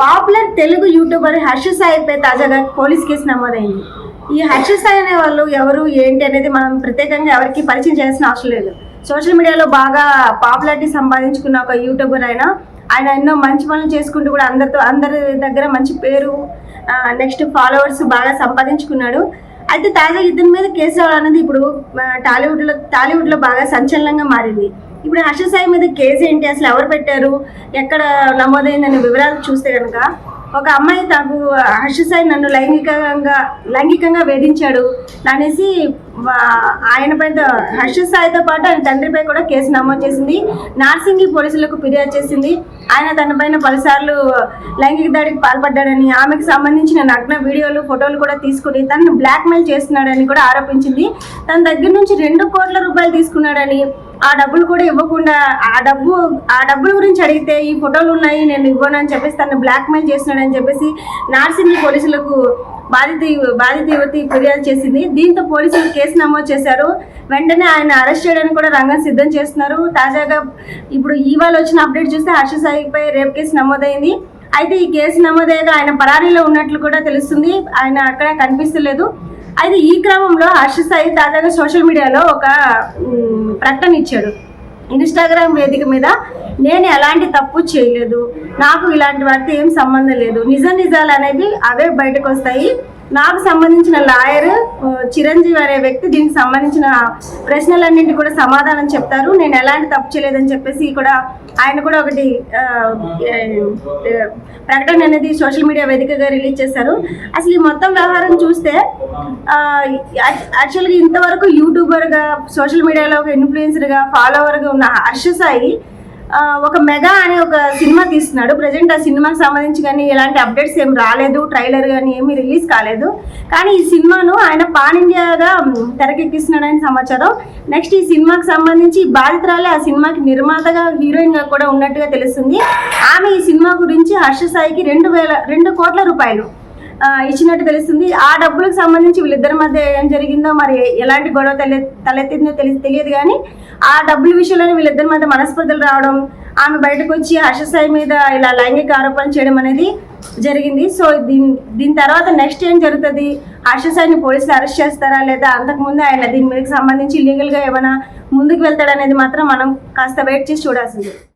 Popular Telugu youtuber Harsha సాయిపై తాజాగా police case నమోదైంది. ఈ హర్ష సాయి అనే వాళ్ళు ఎవరు ఏంటి అనేది మనం ప్రత్యేకంగా ఎవరికి పరిచయం చేయాల్సిన అవసరం లేదు. సోషల్ మీడియాలో బాగా పాపులారిటీ సంపాదించుకున్న ఒక యూట్యూబర్ ఆయన ఆయన ఎన్నో మంచి పనులు చేసుకుంటూ కూడా అందరితో అందరి దగ్గర మంచి పేరు నెక్స్ట్ ఫాలోవర్స్ బాగా సంపాదించుకున్నాడు. అయితే తాజాగా ఇతని మీద కేసు అనేది ఇప్పుడు టాలీవుడ్లో టాలీవుడ్లో బాగా సంచలనంగా మారింది. ఇప్పుడు హర్ష సాయి మీద కేసు ఏంటి? అసలు ఎవరు పెట్టారు? ఎక్కడ నమోదైందనే వివరాలు చూస్తే కనుక ఒక అమ్మాయి తనకు హర్ష సాయి నన్ను లైంగికంగా లైంగికంగా వేధించాడు అనేసి ఆయనపై ఆయన పైన హర్ష సాయితో పాటు ఆయన తండ్రిపై కూడా కేసు నమోదు చేసింది. నార్సింగి పోలీసులకు ఫిర్యాదు చేసింది. ఆయన తన పైన పలుసార్లు లైంగిక దాడికి పాల్పడ్డాడని ఆమెకు సంబంధించిన నగ్న వీడియోలు ఫోటోలు కూడా తీసుకుని తనను బ్లాక్మెయిల్ చేస్తున్నాడని కూడా ఆరోపించింది. తన దగ్గర నుంచి రెండు కోట్ల రూపాయలు తీసుకున్నాడని ఆ డబ్బులు కూడా ఇవ్వకుండా ఆ డబ్బు ఆ డబ్బుల గురించి అడిగితే ఈ ఫోటోలు ఉన్నాయి నేను ఇవ్వను అని చెప్పేసి తను బ్లాక్మెయిల్ చేస్తున్నాడని చెప్పేసి నార్సింగ్ పోలీసులకు బాధిత బాధిత యువతి ఫిర్యాదు చేసింది. దీంతో పోలీసులు కేసు నమోదు చేశారు. వెంటనే ఆయన అరెస్ట్ చేయడానికి కూడా రంగం సిద్ధం చేస్తున్నారు. తాజాగా ఇప్పుడు ఇవాళ వచ్చిన అప్డేట్ చూస్తే హర్ష సాయిపై రేప్ కేసు నమోదైంది. అయితే ఈ కేసు నమోదయ్యాక ఆయన పరారీలో ఉన్నట్లు కూడా తెలుస్తుంది. ఆయన అక్కడ కనిపిస్తలేదు. అయితే ఈ క్రమంలో హర్ష సాయి తాజాగా సోషల్ మీడియాలో ఒక ప్రకటన ఇచ్చాడు. ఇన్స్టాగ్రామ్ వేదిక మీద నేను ఎలాంటి తప్పు చేయలేదు. నాకు ఇలాంటి వాటితో ఏం సంబంధం లేదు. నిజ నిజాలు అనేవి అవే బయటకు వస్తాయి నాకు సంబంధించిన లాయర్ చిరంజీవి అనే వ్యక్తి దీనికి సంబంధించిన ప్రశ్నలన్నింటి కూడా సమాధానం చెప్తారు. నేను ఎలాంటి తప్పు చేయలేదని చెప్పేసి కూడా ఆయన కూడా ఒకటి ప్రకటన అనేది సోషల్ మీడియా వేదికగా రిలీజ్ చేశారు. అసలు ఈ మొత్తం వ్యవహారం చూస్తే యాక్చువల్గా ఇంతవరకు యూట్యూబర్గా సోషల్ మీడియాలో ఒక ఇన్ఫ్లుయెన్సర్గా ఫాలోవర్గా ఉన్న హర్ష సాయి ఒక మెగా అనే ఒక సినిమా తీస్తున్నాడు. ప్రజెంట్ ఆ సినిమాకి సంబంధించి కానీ ఎలాంటి అప్డేట్స్ ఏం రాలేదు. ట్రైలర్ కానీ ఏమీ రిలీజ్ కాలేదు. కానీ ఈ సినిమాను ఆయన పాన్ ఇండియాగా తెరకెక్కిస్తున్నాడని సమాచారం. నెక్స్ట్ ఈ సినిమాకి సంబంధించి బాధితురాలే ఆ సినిమాకి నిర్మాతగా హీరోయిన్గా కూడా ఉన్నట్టుగా తెలుస్తుంది. ఆమె ఈ సినిమా గురించి హర్ష సాయికి రెండు వేల రెండు కోట్ల రూపాయలు ఇచ్చినట్టు తెలుస్తుంది. ఆ డబ్బులకు సంబంధించి వీళ్ళిద్దరి మధ్య ఏం జరిగిందో మరి ఎలాంటి గొడవ తలె తలెత్తిందో తెలిసి తెలియదు కానీ ఆ డబ్బుల విషయంలోనే వీళ్ళిద్దరి మధ్య మనస్పర్ధలు రావడం ఆమె బయటకు వచ్చి హర్షసాయి మీద ఇలా లైంగిక ఆరోపణలు చేయడం అనేది జరిగింది. సో దీని దీని తర్వాత నెక్స్ట్ ఏం జరుగుతుంది? హర్షసాయిని పోలీసులు అరెస్ట్ చేస్తారా? లేదా అంతకుముందు ఆయన దీని మీద సంబంధించి లీగల్గా ఏమైనా ముందుకు వెళ్తాడనేది మాత్రం మనం కాస్త వెయిట్ చేసి చూడాల్సింది.